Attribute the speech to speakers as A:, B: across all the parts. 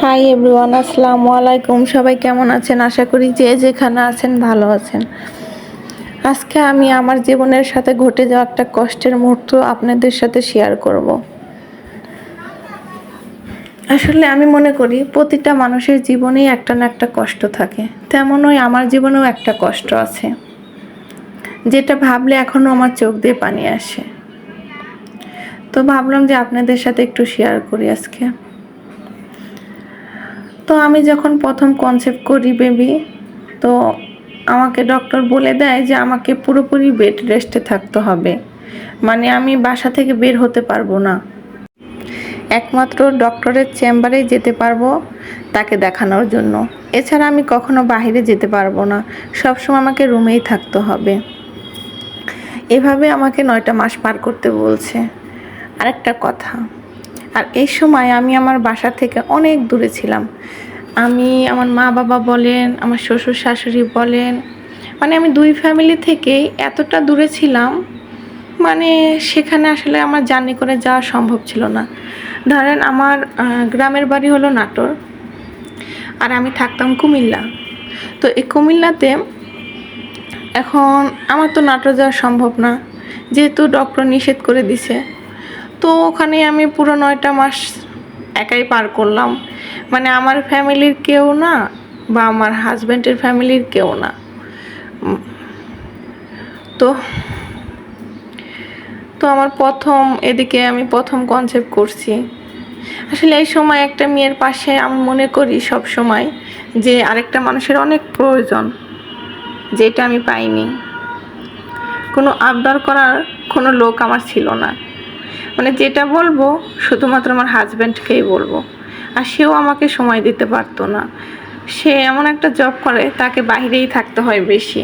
A: Hi everyone আসসালামু আলাইকুম। সবাই কেমন আছেন? আশা করি যে যেখানে আছেন ভালো আছেন। আজকে আমি আমার জীবনের সাথে ঘটে যাওয়া একটা কষ্টের মুহূর্ত আপনাদের সাথে শেয়ার করব। আসলে আমি মনে করি প্রতিটা মানুষের জীবনেই একটা না একটা কষ্ট থাকে। তেমনই আমার জীবনেও একটা কষ্ট আছে। যেটা ভাবলে এখনও আমার চোখ দিয়ে পানি আসে। তো ভাবলাম যে আপনাদের সাথে একটু শেয়ার করি আজকে। তো আমি যখন প্রথম কনসেপ্ট করি বেবি তো আমাকে ডক্টর বলে দেয় যে আমাকে পুরোপুরি বেড রেস্টে থাকতে হবে। মানে আমি বাসা থেকে বের হতে পারব না। একমাত্র ডক্টরের চেম্বারে যেতে পারব তাকে দেখানোর জন্য। এছাড়া আমি কখনো বাইরে যেতে পারব না। সবসময় আমাকে রুমেই থাকতে হবে। এভাবে আমাকে নয়টা মাস পার করতে বলছে। আরেকটা কথা। আর এই সময় আমি আমার বাসা থেকে অনেক দূরে ছিলাম। আমি আমার মা বাবা বলেন, আমার শ্বশুর শাশুড়ি বলেন মানে আমি দুই ফ্যামিলি থেকেই এতটা দূরে ছিলাম মানে সেখানে আসলে আমার জার্নি করে যাওয়া সম্ভব ছিল না। ধরেন আমার গ্রামের বাড়ি হলো নাটোর, আর আমি থাকতাম কুমিল্লা। তো এই কুমিল্লাতে এখন আমার তো নাটোর যাওয়া সম্ভব না, যেহেতু ডক্টর নিষেধ করে দিছে। তো ওখানে আমি পুরো নয়টা মাস একাই পার করলাম। মানে আমার ফ্যামিলির কেউ না বা আমার হাজব্যান্ডের ফ্যামিলির কেউ না। তো তো আমার প্রথম, এদিকে আমি প্রথম কনসেপ্ট করছি। আসলে এই সময় একটা মেয়ের পাশে আমি মনে করি সব সময় যে আরেকটা মানুষের অনেক প্রয়োজন, যেটা আমি পাইনি। কোনো আবদার করার কোনো লোক আমার ছিল না। মানে যেটা বলব, শুধুমাত্র আমার হাজব্যান্ডকেই বলব। আর সেও আমাকে সময় দিতে পারতো না। সে এমন একটা জব করে, তাকে বাইরেই থাকতে হয় বেশি।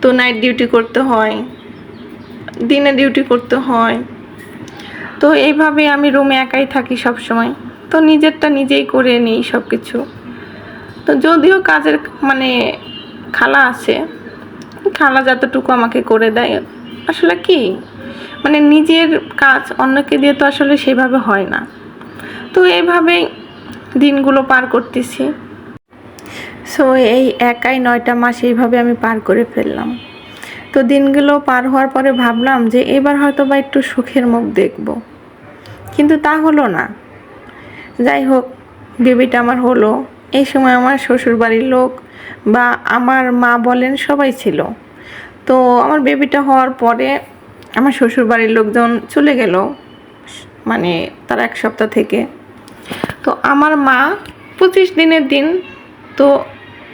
A: তো নাইট ডিউটি করতে হয়, দিনে ডিউটি করতে হয়। তো এইভাবে আমি রুমে একাই থাকি সব সময় তো নিজেরটা নিজেই করে নিই সব কিছু তো যদিও কাজের মানে খালা আছে, খালা যতটুকু আমাকে করে দেয়, আসলে কি? মানে নিজের কাজ অন্যকে দিয়ে তো আসলে সেভাবে হয় না। তো এইভাবেই দিনগুলো পার করতেছি। সো এই একাই নয়টা মাস এইভাবে আমি পার করে ফেললাম। তো দিনগুলো পার হওয়ার পরে ভাবলাম যে এবার হয়তো বা একটু সুখের মুখ দেখব। কিন্তু তা হলো না। যাই হোক, বেবিটা আমার হলো। এই সময় আমার শ্বশুর বাড়ির লোক বা আমার মা বলেন সবাই ছিল। তো আমার বেবিটা হওয়ার পরে আমার শ্বশুর বাড়ির লোকজন চলে গেল মানে তার এক সপ্তাহ থেকে। তো আমার মা পঁচিশ দিনের দিন তো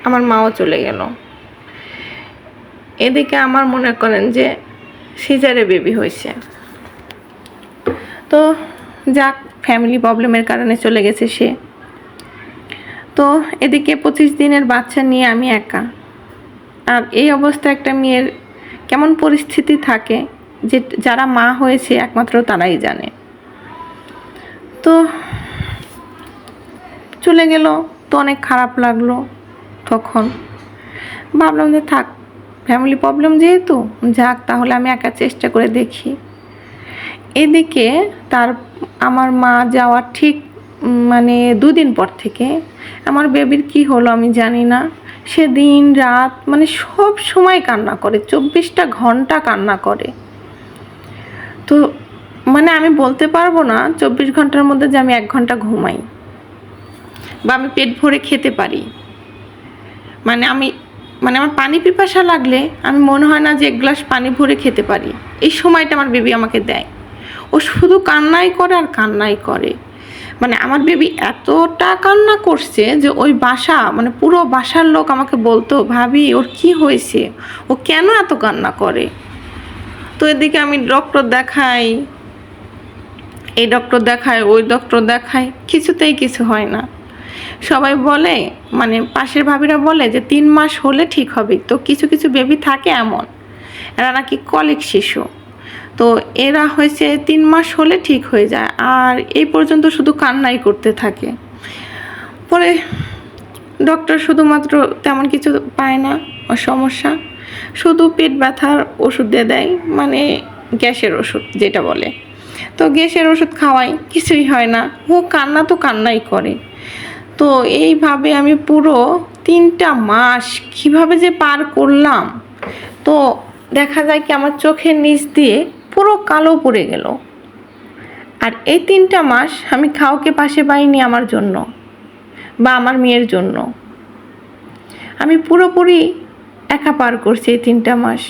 A: আমার মাও চলে গেল। এদিকে আমার মনে করেন যে সিজারে বেবি হয়েছে। তো যাক ফ্যামিলি প্রবলেমের কারণে চলে গেছে সে। তো এদিকে পঁচিশ দিনের বাচ্চা নিয়ে আমি একা। আর এই অবস্থায় একটা মেয়ের কেমন পরিস্থিতি থাকে যে যারা মা হয়েছে একমাত্র তারাই জানে। তো চলে গেল, তো অনেক খারাপ লাগল তখন। ভাবলাম যে থাক ফ্যামিলি প্রবলেম যেহেতু, যাক তাহলে আমি একা চেষ্টা করে দেখি। এদিকে তার, আমার মা যাওয়ার ঠিক মানে দুদিন পর থেকে, আমার বেবির কি হলো আমি জানি না। সে দিন রাত মানে সব সময় কান্না করে, চব্বিশটা ঘণ্টা কান্না করে। তো মানে আমি বলতে পারব না, চব্বিশ ঘণ্টার মধ্যে যে আমি এক ঘণ্টা ঘুমাই বা আমি পেট ভরে খেতে পারি। মানে আমি মানে আমার পানি পিপাসা লাগলে আমি মনে হয় না যে এক গ্লাস পানি ভরে খেতে পারি। এই সময়টা আমার বেবি আমাকে দেয়। ও শুধু কান্নাই করে আর কান্নাই করে। মানে আমার বেবি এতটা কান্না করছে যে ওই বাসা মানে পুরো বাসার লোক আমাকে বলতো, ভাবি, ওর কি হয়েছে? ও কেন এত কান্না করে? তো এদিকে আমি ডক্টর দেখাই। এই ডক্টর দেখায়, ওই ডক্টর দেখায়। কিছুতেই কিছু হয় না। সবাই বলে মানে পাশের ভাবিরা বলে যে, তিন মাস হলে ঠিক হবে। তো কিছু কিছু বেবি থাকে এমন। এরা নাকি কলিক শিশু। তো এরা হয়েছে তিন মাস হলে ঠিক হয়ে যায়। আর এই পর্যন্ত শুধু কান্নাই করতে থাকে। পরে ডক্টর শুধুমাত্র তেমন কিছু পায় না। সমস্যা? শুধু পেট ব্যথার ওষুধ দিয়ে দেয় মানে গ্যাসের ওষুধ যেটা বলে। তো গ্যাসের ওষুধ খাওয়াই, কিছুই হয় না। ও কান্না তো কান্নাই করে। তো এইভাবে আমি পুরো তিনটা মাস কীভাবে যে পার করলাম, তো দেখা যায় কি আমার চোখের নিচ দিয়ে পুরো কালো পড়ে গেল। আর এই তিনটা মাস আমি খাওকে পাশে পাইনি আমার জন্য, বা আমার মেয়ের জন্য। আমি পুরোপুরি একা পার করছি এই তিনটা মাস।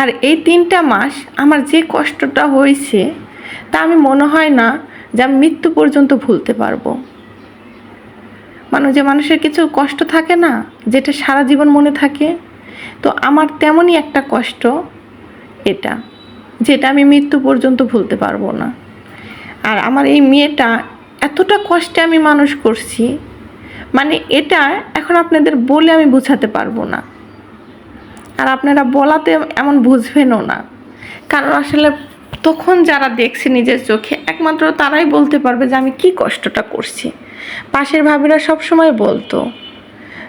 A: আর এই তিনটা মাস আমার যে কষ্টটা হয়েছে, তা আমি মনে হয় না যে আমি মৃত্যু পর্যন্ত ভুলতে পারব। মানে যে মানুষের কিছু কষ্ট থাকে না, যেটা সারা জীবন মনে থাকে, তো আমার তেমনই একটা কষ্ট এটা, যেটা আমি মৃত্যু পর্যন্ত ভুলতে পারব না। আর আমার এই মেয়েটা এতটা কষ্টে আমি মানুষ করছি মানে এটা এখন আপনাদের বলে আমি বোঝাতে পারব না। আর আপনারা বলাতে এমন বুঝবেনও না। কারণ আসলে তখন যারা দেখছে নিজের চোখে, একমাত্র তারাই বলতে পারবে যে আমি কি কষ্টটা করছি। পাশের ভাবিরা সবসময় বলতো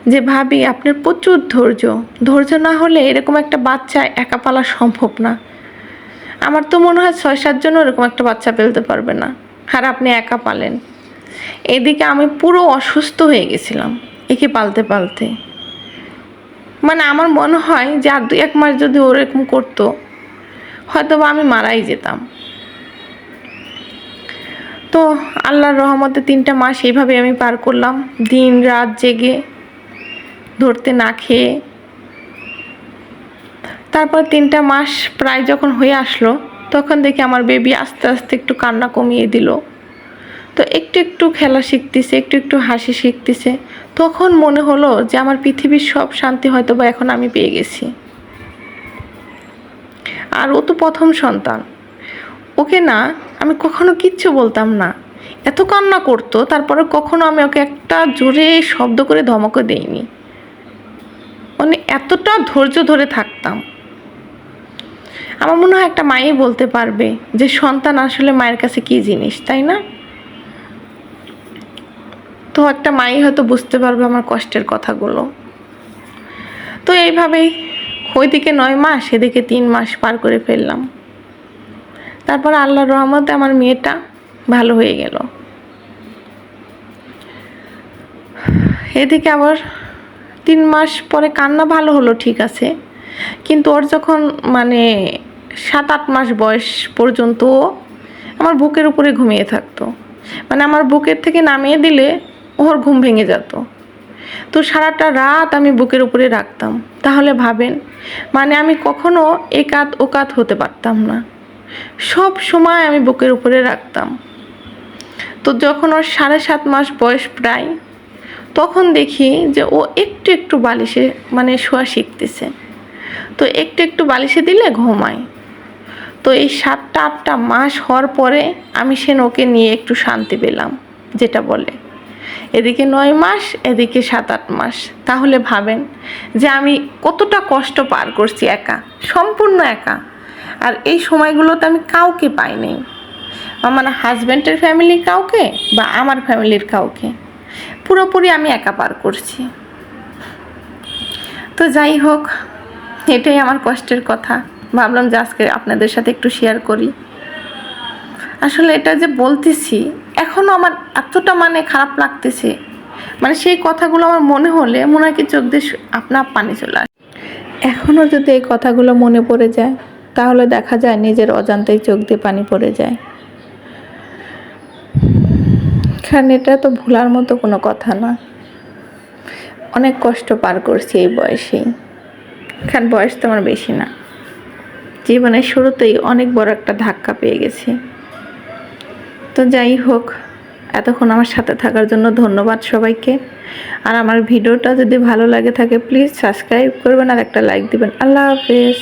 A: যে, ভাবি, আপনার প্রচুর ধৈর্য। ধৈর্য না হলে এরকম একটা বাচ্চা একা পালা সম্ভব না। আমার তো মনে হয় ছয় সাতজন এরকম একটা বাচ্চা ফেলতে পারবে না। আর আপনি একা পালেন। এদিকে আমি পুরো অসুস্থ হয়ে গেছিলাম, একে পালতে পালতে। মানে আমার মনে হয় যে আর দু এক মাস যদি ওরকম করতো হয়তো বা আমি মারাই যেতাম। তো আল্লাহর রহমতে তিনটা মাস এইভাবে আমি পার করলাম, দিন রাত জেগে ধরতে না খেয়ে। তারপর তিনটা মাস প্রায় যখন হয়ে আসলো, তখন দেখি আমার বেবি আস্তে আস্তে একটু কান্না কমিয়ে দিল। তো একটু একটু খেলা শিখতেছে, একটু একটু হাসি শিখতেছে। তখন মনে হলো যে আমার পৃথিবীর সব শান্তি হয়তো বা এখন আমি পেয়ে গেছি। আর ও তো প্রথম সন্তান। ওকে না আমি কখনো কিচ্ছু বলতাম না। এত কান্না করতো, তারপরে কখনো আমি ওকে একটা জোরে শব্দ করে ধমকও দেইনি। মানে এতটা ধৈর্য ধরে থাকতাম। আমার মনে হয় একটা মাই বলতে পারবে যে সন্তান আসলে মায়ের কাছে কি জিনিস, তাই না? তো একটা মাই হয়তো বুঝতে পারবে আমার কষ্টের কথাগুলো। তো এইভাবেই ওইদিকে নয় মাস, এদিকে তিন মাস পার করে ফেললাম। তারপর আল্লাহর রহমতে আমার মেয়েটা ভালো হয়ে গেল। এদিকে আবার তিন মাস পরে কান্না ভালো হলো, ঠিক আছে। কিন্তু ওর যখন মানে সাত, আট মাস বয়স পর্যন্ত আমার বুকের উপরে ঘুমিয়ে থাকতো। মানে আমার বুকের থেকে নামিয়ে দিলে ওর ঘুম ভেঙে যেত। তো সারাটা রাত আমি বুকের উপরে রাখতাম। তাহলে ভাবেন মানে আমি কখনো একাত ওকাত হতে পারতাম না। সব সময় আমি বুকের উপরে রাখতাম। তো যখন ওর সাড়ে সাত মাস বয়স প্রায়, তখন দেখি যে ও একটু একটু বালিশে মানে শোয়া শিখতেছে। তো একটু একটু বালিশে দিলে ঘুমায়। তো এই সাতটা, আটটা মাস হওয়ার পরে আমি সে ওকে নিয়ে একটু শান্তি পেলাম, যেটা বলে। এদিকে নয় মাস, এদিকে সাত আট মাস। তাহলে ভাবেন যে আমি কতটা কষ্ট পার করছি একা, সম্পূর্ণ একা। আর এই সময়গুলোতে আমি কাউকে পাইনি আমার হাজব্যান্ডের ফ্যামিলি কাউকে বা আমার ফ্যামিলির কাউকে। পুরোপুরি আমি একা পার করছি। তো যাই হোক, এটাই আমার কষ্টের কথা। ভাবলাম যে আজকে আপনাদের সাথে একটু শেয়ার করি। আসলে এটা যে বলতেছি এখনও আমার এতটা মানে খারাপ লাগতেছে। মানে সেই কথাগুলো আমার মনে হলে মনে হয় কি চোখ দিয়ে শু- আপনা আপ পানি চলে আসে। এখনও যদি এই কথাগুলো মনে পড়ে যায়, তাহলে দেখা যায় নিজের অজান্তেই চোখ দিয়ে পানি পড়ে যায়। কারণ এটা তো ভোলার মতো কোনো কথা না। অনেক কষ্ট পার করছি এই বয়সেই কারণ বয়স তো আমার বেশি না। জীবনের শুরুতেই অনেক বড় একটা ধাক্কা পেয়ে গেছি। তো যাই হোক, এতক্ষণ আমার সাথে থাকার জন্য ধন্যবাদ সবাইকে। আর আমার ভিডিওটা যদি ভালো লাগে থাকে প্লিজ সাবস্ক্রাইব করবেন আর একটা লাইক দিবেন। আল্লাহ হাফেজ।